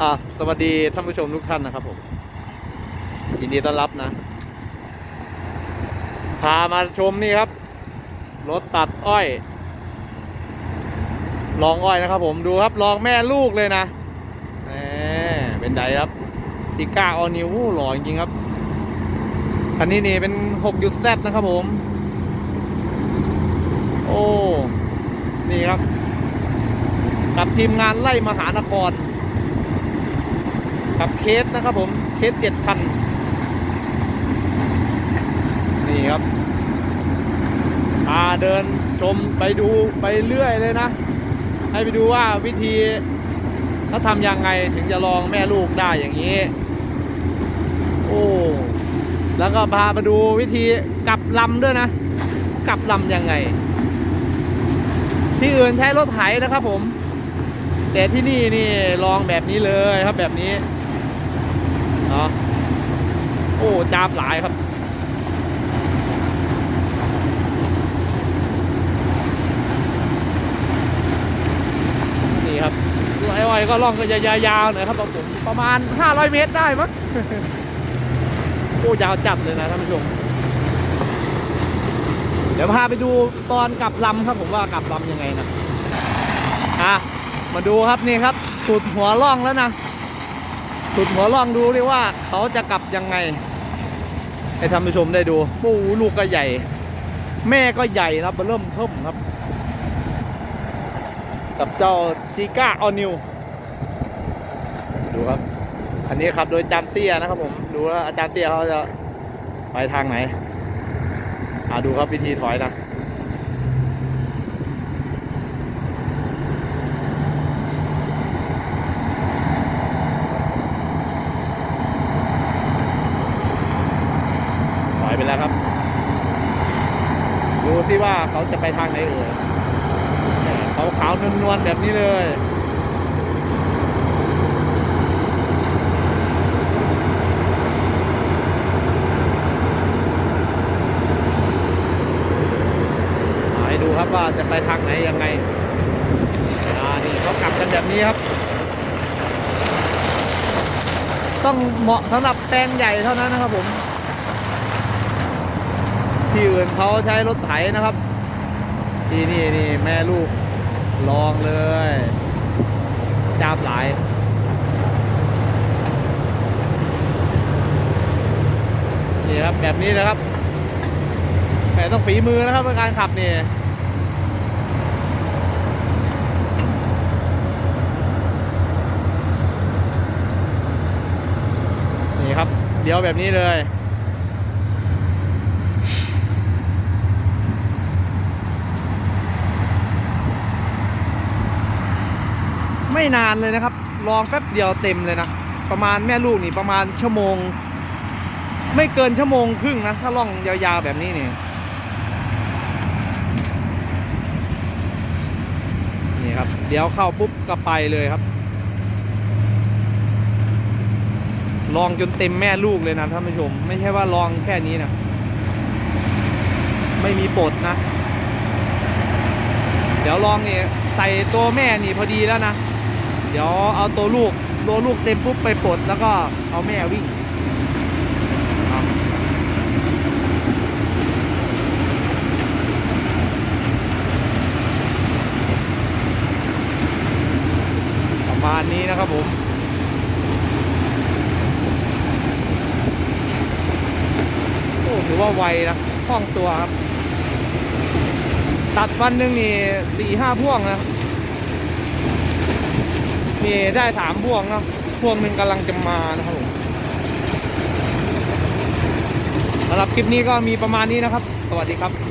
อ่าสวัสดีท่านผู้ชมทุกท่านนะครับผมยินดีต้อนรับนะ พามาชมนี่ครับ รถตัดอ้อยลองอ้อยนะครับผมดูครับลองแม่ลูกเลยนะแหมเป็นไดครับจิก้าออนิวหล่อจริงครับ คันนี้นี่เป็น6ยุดแซนะครับผม โอ้ นี่ครับ กับทีมงานไล่มหานคร กับเคสนะครับผมเคสเจ็ดพันนี่ครับพาเดินชมไปดูไปเรื่อยเลยนะ ให้ไปดูว่าวิธีเขาทำยังไงถึงจะลองแม่ลูกได้อย่างนี้ โอ้แล้วก็พามาดูวิธีกลับลำด้วยนะ กลับลำยังไง ที่อื่นใช้รถไถนะครับผม แต่ที่นี่นี่ลองแบบนี้เลยครับแบบนี้ โอ้จาบหลายครับนี่ครับไอ้อ้อยก็ล่องก็ยาวๆหน่อยครับผมประมาณ 500 เมตรได้มั้งโอ้ยาวจับเลยนะท่านผู้ชมเดี๋ยวพาไปดูตอนกลับลำครับผมว่ากลับลำยังไงนะอะมาดูครับนี่ครับสุดหัวล่องแล้วนะสุดหัวล่องดูดิว่าเขาจะกลับยังไง ให้ท่านผู้ชมได้ดูปูลูกก็ใหญ่ แม่ก็ใหญ่นะเบเริ่มเพิ่มครับ กับเจ้าซีก้าออนิวดูครับ อันนี้ครับโดยอาจารย์เตี้ยนะครับผมดูว่าอาจารย์เตี้ยเขาจะไปทางไหนอ่าดูครับวิธีถอยนะ ถอยไปแล้วครับ สิว่าเขาจะไปทางไหนเอ่ยเขาขาวนวลๆแบบนี้เลยให้ดูครับว่าจะไปทางไหนยังไงอ่านี่เขากลับกันแบบนี้ครับ ต้องเหมาะสำหรับแปลงใหญ่เท่านั้นนะครับผม ที่อื่นเขาใช้รถไถนะครับ ที่นี่นี่แม่ลูกลองเลยจาบหลายนี่ครับแบบนี้นะครับแต่ต้องฝีมือนะครับในการขับนี่นี่ครับเดี๋ยวแบบนี้เลย ไม่นานเลยนะครับ ลองแป๊บเดียวเต็มเลยนะ ประมาณแม่ลูกนี่ประมาณชั่วโมง ไม่เกินชั่วโมงครึ่งนะ ถ้าล่องยาวๆแบบนี้นี่นี่ครับ เดี๋ยวเข้าปุ๊บก็ไปเลยครับ ลองจนเต็มแม่ลูกเลยนะท่านผู้ชม ไม่ใช่ว่าลองแค่นี้นะไม่มีปลดนะ เดี๋ยวลองนี่ใส่ตัวแม่นี่พอดีแล้วนะ เดี๋ยวเอาตัวลูกตัวลูกเต็มปุ๊บไปปลดแล้วก็เอาแม่วิ่งประมาณนี้นะครับผมโอ้ถือว่าไวนะคล่องตัวครับ ตัดวันหนึ่งนี่สี่ห้าพ่วงนะ มีได้สามพวงเนาะพวงหนึ่งกำลังจะมานะครับผมสำหรับคลิปนี้ก็มีประมาณนี้นะครับ สวัสดีครับ